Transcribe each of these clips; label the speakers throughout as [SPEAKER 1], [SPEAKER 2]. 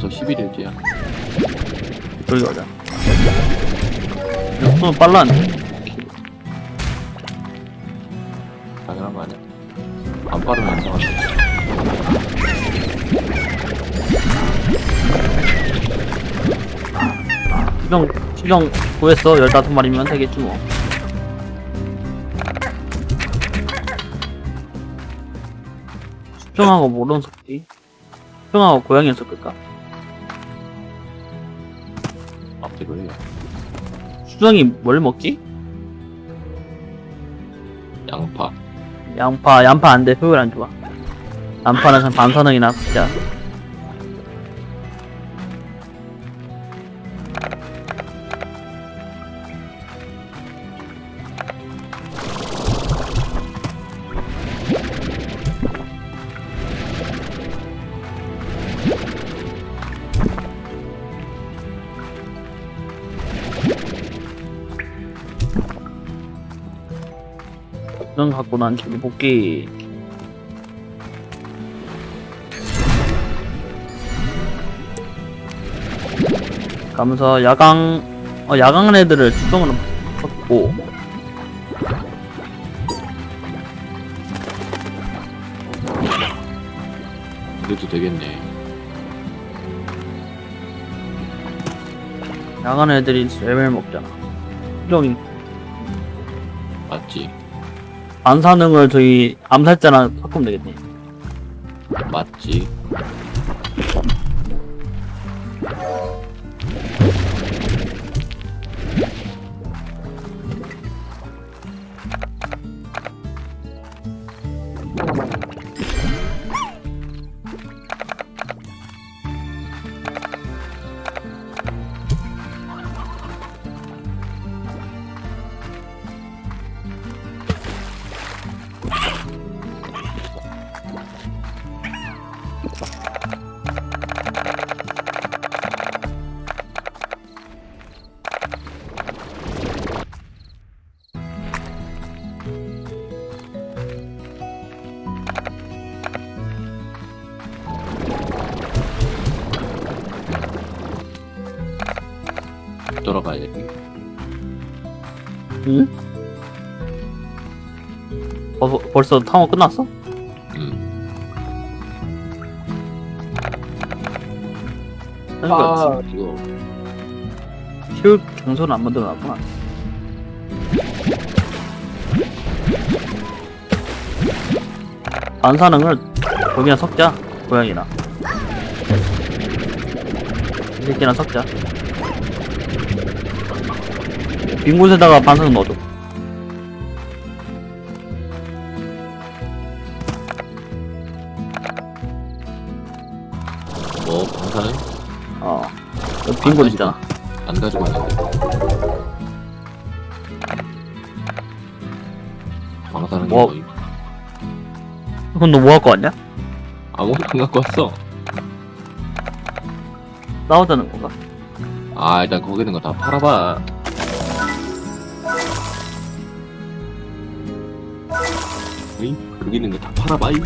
[SPEAKER 1] 벌써 11일째야.
[SPEAKER 2] 저기 가자. 속도는 빨라네.
[SPEAKER 1] 당연한 거 아니야? 안 빠르면 안 상하지.
[SPEAKER 2] 수정, 수정 구했어. 15마리면 되겠지 뭐. 수정하고 뭐론 섞지? 수정하고 고양이 섞을까?
[SPEAKER 1] 앞뒤로 해요.
[SPEAKER 2] 수정이 뭘 먹지?
[SPEAKER 1] 양파.
[SPEAKER 2] 양파, 양파 안 돼. 효율 안 좋아. 양파는 참 반사능이나 진짜. 수정 갖고 난 저기 복귀. 가면서 야광 어 야광 애들을 수정으로 바꿨고
[SPEAKER 1] 이래도 되겠네.
[SPEAKER 2] 야광 애들이 레벨 먹잖아. 수정이
[SPEAKER 1] 맞지?
[SPEAKER 2] 반사능을 저희 암살자랑 바꾸면 되겠네.
[SPEAKER 1] 맞지? 가야 돼.
[SPEAKER 2] 응? 어, 벌써 탕호 끝났어?
[SPEAKER 1] 응.
[SPEAKER 2] 그러니까
[SPEAKER 1] 이거
[SPEAKER 2] 쉬울 장소는 안 만들어 놨구나. 반사능을 거기나 섞자. 고양이나. 이 새끼나 섞자. 빈 곳에다가 반사능 넣어줘.
[SPEAKER 1] 뭐 방사는
[SPEAKER 2] 어. 빈 곳 있잖아.
[SPEAKER 1] 안 가지고 있는데. 방사는
[SPEAKER 2] 뭐?
[SPEAKER 1] 뭐?
[SPEAKER 2] 그건 너뭐 갖고 왔냐?
[SPEAKER 1] 아무것도 안 갖고 왔어.
[SPEAKER 2] 싸우자는 건가?
[SPEAKER 1] 아 일단 거기 있는 거 다 팔아봐. 으이 거기 있는 거 다 팔아봐. 으이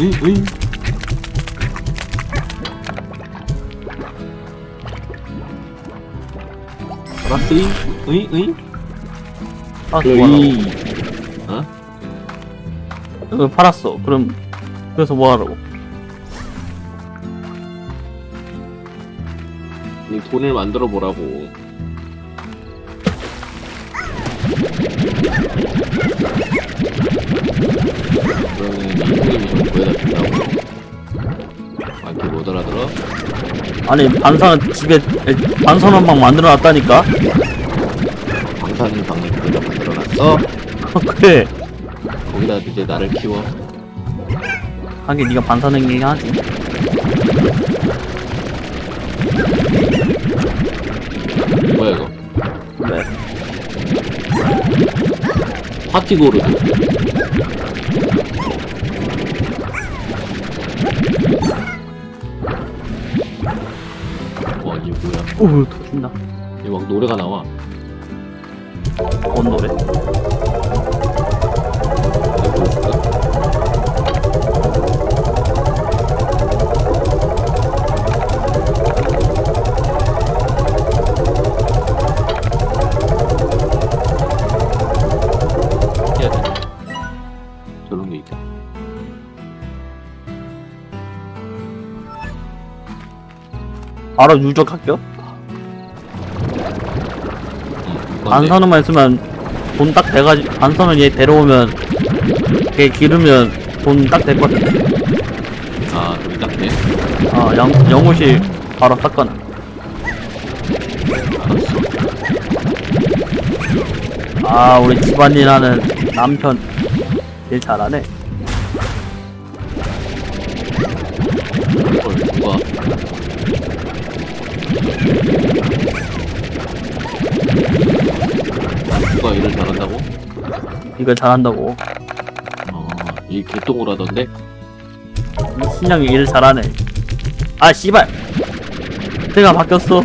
[SPEAKER 1] 으이 으이. 알았어. 으이 으이.
[SPEAKER 2] 아, 뭐하라고?
[SPEAKER 1] 으이. 어?
[SPEAKER 2] 어, 팔았어. 그럼, 그래서 뭐 하라고?
[SPEAKER 1] 이 돈을 만들어 보라고. 그러면 좀 구해다 준다고. 아, 이렇게 못 알아들어?
[SPEAKER 2] 아니, 반사는 집에, 반선언막 만들어놨다니까?
[SPEAKER 1] 방사능 방에 그대로 만들어놨어?
[SPEAKER 2] 그래.
[SPEAKER 1] 거기다 이제 나를 키워.
[SPEAKER 2] 하긴 네가 반사능이긴 하지.
[SPEAKER 1] 뭐야 이거?
[SPEAKER 2] 왜?
[SPEAKER 1] 파티고르드.
[SPEAKER 2] 오우 터진다
[SPEAKER 1] 이거 막 노래가 나와.
[SPEAKER 2] 뭔 노래? 알아 유적 할게요
[SPEAKER 1] 응,
[SPEAKER 2] 반선우만 있으면 돈 딱 돼가지고 반선우 얘 데려오면 걔 기르면 돈 딱 될 것 같은데.
[SPEAKER 1] 아, 여기 딱 돼?
[SPEAKER 2] 아, 영, 영호씨 바로.
[SPEAKER 1] 알았어.
[SPEAKER 2] 아, 우리 집안일 하는 남편 일 잘하네.
[SPEAKER 1] 헐, 누가? 누가
[SPEAKER 2] 이걸 잘한다고.
[SPEAKER 1] 어, 이 개똥을 하던데?
[SPEAKER 2] 이 신랑이 일 잘하네. 아, 씨발! 내가 바뀌었어.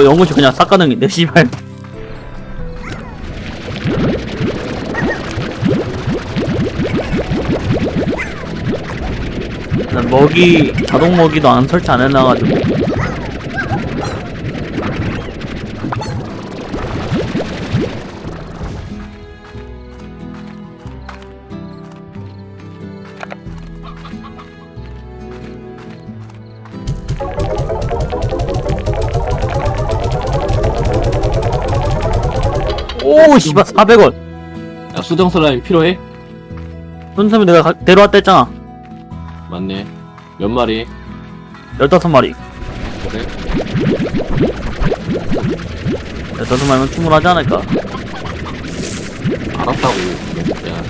[SPEAKER 2] 어, 영호씨 그냥 싹가능인데, 씨발. 난 먹이, 자동 먹이도 안 설치 안 해놔가지고. 오, 씨발, 400원.
[SPEAKER 1] 야, 수정 슬라임 필요해?
[SPEAKER 2] 손삼이 내가 가- 데려왔다 했잖아.
[SPEAKER 1] 맞네. 몇 마리?
[SPEAKER 2] 15마리.
[SPEAKER 1] 그래?
[SPEAKER 2] 15마리면 충분하지 않을까?
[SPEAKER 1] 알았다고. 야.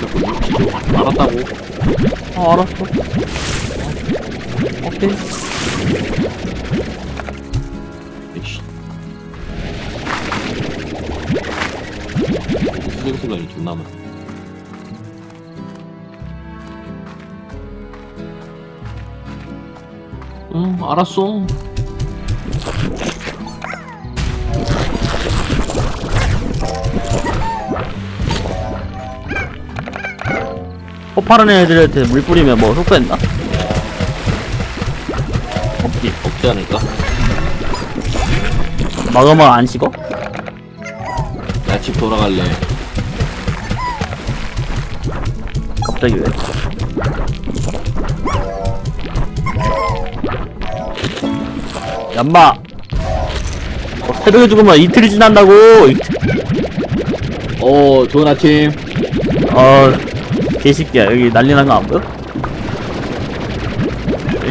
[SPEAKER 1] 자꾸 줘. 알았다고.
[SPEAKER 2] 어, 알았어. 오케이.
[SPEAKER 1] 수정 슬라임 존나 많아. 응, 알았어.
[SPEAKER 2] 포파른 애들한테 물 뿌리면 뭐 효과있나? 없지.
[SPEAKER 1] 없지 않을까?
[SPEAKER 2] 마그마 안 식어?
[SPEAKER 1] 나 집 돌아갈래.
[SPEAKER 2] 갑자기 왜? 얌마! 어, 새벽에 죽으면 이틀이 지난다고!
[SPEAKER 1] 어, 좋은 아침.
[SPEAKER 2] 어, 개새끼야. 여기 난리 난 거 안 보여?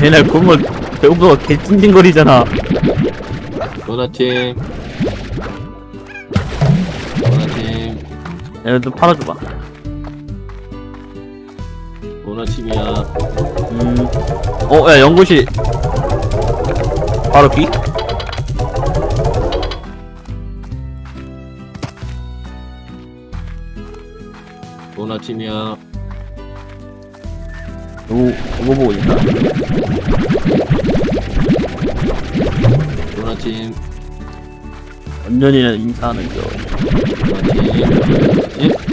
[SPEAKER 2] 얘네 보면 배고프다고 개 찡찡거리잖아.
[SPEAKER 1] 좋은 아침. 좋은 아침.
[SPEAKER 2] 얘네도 팔아줘봐.
[SPEAKER 1] 좋은 아침이야.
[SPEAKER 2] 음. 어, 야, 연구실. 바로 B?
[SPEAKER 1] 좋은 아침이야.
[SPEAKER 2] 누구, 누구 보고 있나?
[SPEAKER 1] 좋은 아침.
[SPEAKER 2] 완전히는 인사하는 겨.
[SPEAKER 1] 좋은 아침. 예?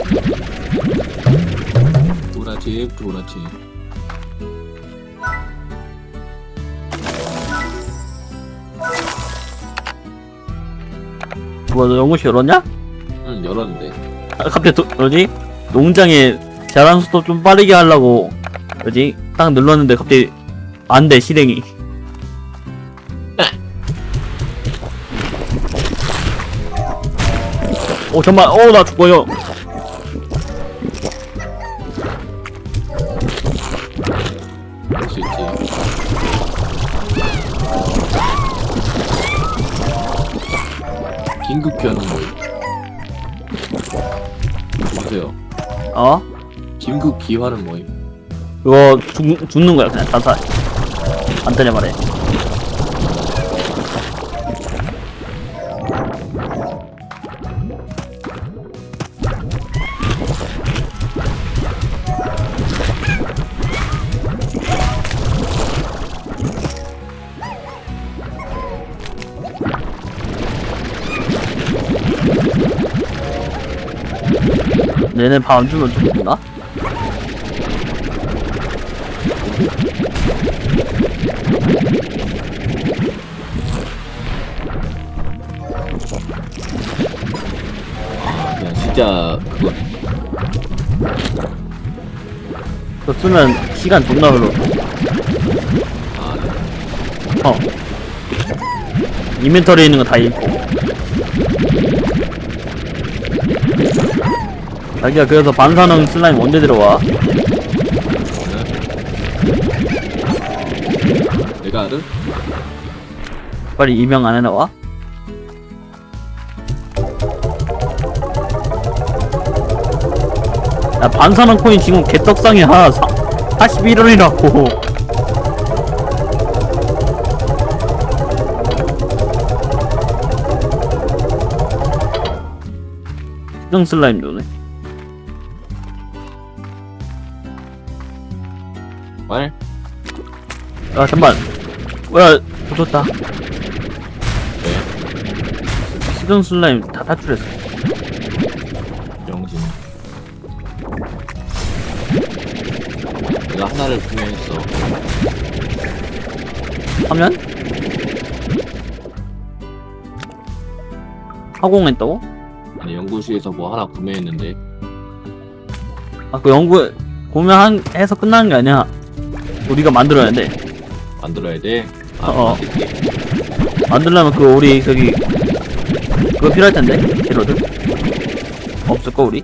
[SPEAKER 1] 아침. 좋은 아침.
[SPEAKER 2] 뭐야, 너 연구실 열었냐?
[SPEAKER 1] 응, 열었는데.
[SPEAKER 2] 아, 갑자기 도, 뭐지? 농장에 자란 속도 좀 빠르게 하려고 뭐지? 딱 눌렀는데 갑자기 안 돼, 실행이. 오, 정말, 어, 나 죽어요.
[SPEAKER 1] 긴급 귀하는 거예요. 보세요.
[SPEAKER 2] 어?
[SPEAKER 1] 긴급 기화는 뭐임?
[SPEAKER 2] 그거 죽, 죽는 거야, 그냥 자살. 간단히 말해. 얘네 밥안 주면 죽나?
[SPEAKER 1] 아, 그냥 진짜 그거
[SPEAKER 2] 그거 쓰면 시간 존나 흘러.
[SPEAKER 1] 아 네.
[SPEAKER 2] 어. 인벤터리에 있는 거다 잃고. 자기야, 그래서 반사능 슬라임 언제 들어와?
[SPEAKER 1] 내가 알아?
[SPEAKER 2] 빨리 이명 안 해놔와? 야, 반사능 코인 지금 개떡상이야. 41원이라고. 수정 슬라임 도 아, 잠만. 뭐야, 붙었다.
[SPEAKER 1] 네.
[SPEAKER 2] 수정 슬라임 다 탈출했어.
[SPEAKER 1] 영진. 내가 하나를 구매했어.
[SPEAKER 2] 하면? 하공했다고?
[SPEAKER 1] 아니 연구실에서 뭐 하나 구매했는데
[SPEAKER 2] 아, 그 연구, 구매한, 해서 끝나는 게 아니야. 우리가 만들어야 돼.
[SPEAKER 1] 만들어야 돼. 아,
[SPEAKER 2] 어.
[SPEAKER 1] 만들게.
[SPEAKER 2] 만들려면 그, 우리, 저기, 그거 필요할 텐데? 재료들? 없을까, 우리?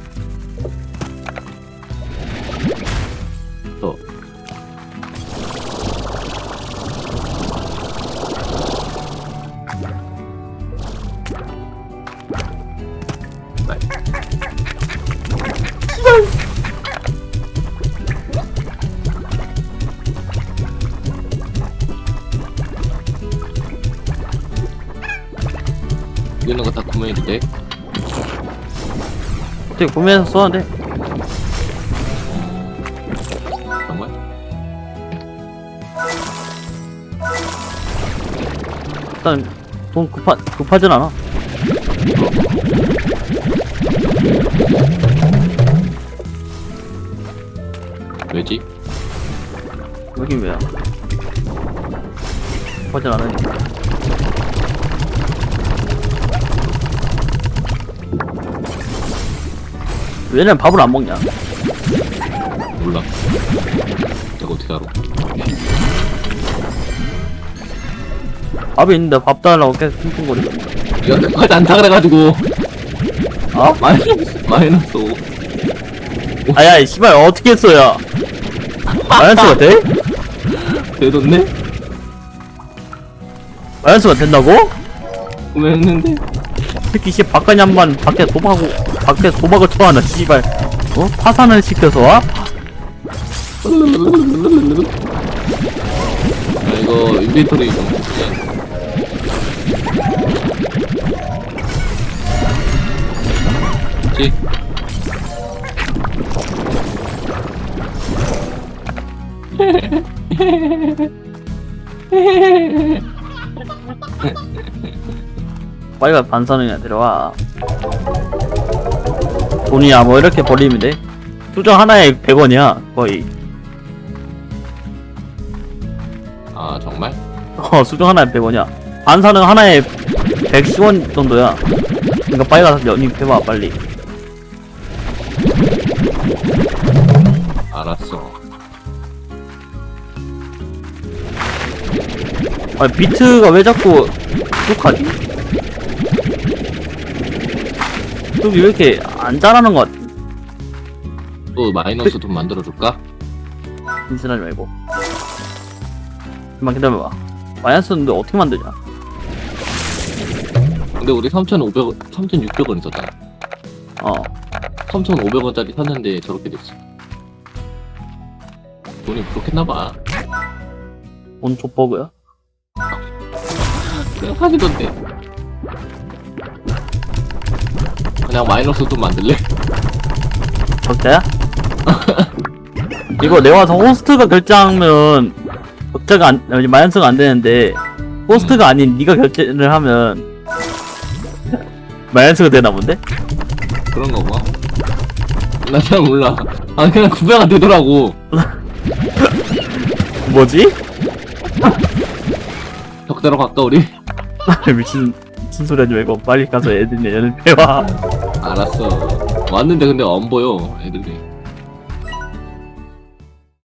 [SPEAKER 1] 돼?
[SPEAKER 2] 어떻게 구매해서 돼?
[SPEAKER 1] 정말?
[SPEAKER 2] 일단, 돈 급하, 급하진 않아.
[SPEAKER 1] 왜지?
[SPEAKER 2] 여기 왜야? 급하진 않으니까. 왜냐면 밥을 안 먹냐?
[SPEAKER 1] 몰라. 내가 어떻게 알아?
[SPEAKER 2] 밥이 있는데 밥 달라고 계속 쿵쿵거리고.
[SPEAKER 1] 이거 끝까지 안 타그래가지고
[SPEAKER 2] 어?
[SPEAKER 1] 마이너스 마이너스 오.
[SPEAKER 2] 아야, 이 씨발, 어떻게 써야? 마이너스가 돼?
[SPEAKER 1] 되던데?
[SPEAKER 2] 마이너스가 된다고?
[SPEAKER 1] 구매했는데
[SPEAKER 2] 특히 씨 바깥 양반 밖에 도박하고 밖에 도박을 쳐하나 씨발 어 파산을 시켜서 와?
[SPEAKER 1] 아 이거 인벤토리 좀 보자. 그치?
[SPEAKER 2] 빨리 가 반사능이나 들어와 돈이야 뭐 이렇게 벌리면 돼 수정 하나에 100원이야 거의
[SPEAKER 1] 아 정말?
[SPEAKER 2] 어 수정 하나에 100원이야 반사능 하나에 110원 정도야 그니까 빨리 가서 연입 해봐 빨리
[SPEAKER 1] 알았어.
[SPEAKER 2] 아 비트가 왜 자꾸 뚝하지? 뚝이 왜 이렇게 안 자라는 것 같아
[SPEAKER 1] 또 마이너스 돈 만들어줄까?
[SPEAKER 2] 인신하지 말고 잠만 기다려봐 마이너스인데 어떻게 만드냐
[SPEAKER 1] 근데 우리 3,500원, 3,600원 있었다.
[SPEAKER 2] 어
[SPEAKER 1] 3,500원짜리 샀는데 저렇게 됐어. 돈이 부족했나봐.
[SPEAKER 2] 돈 족버그야?
[SPEAKER 1] 그냥 사지던데. 그냥 마이너스 돈 만들래?
[SPEAKER 2] 적자야? 이거 내가 더 호스트가 결제하면 적자가 안 아니, 마이너스가 안 되는데 호스트가 아닌 네가 결제를 하면 마이너스가 되나 본데?
[SPEAKER 1] 그런 건가? 나 잘 몰라. 아 그냥 구별가 되더라고.
[SPEAKER 2] 뭐지?
[SPEAKER 1] 적대로 갈까 우리?
[SPEAKER 2] 미친 무슨 소리 하지 말고 빨리 가서 애들 연습해와.
[SPEAKER 1] 알았어. 왔는데 근데 안 보여 애들.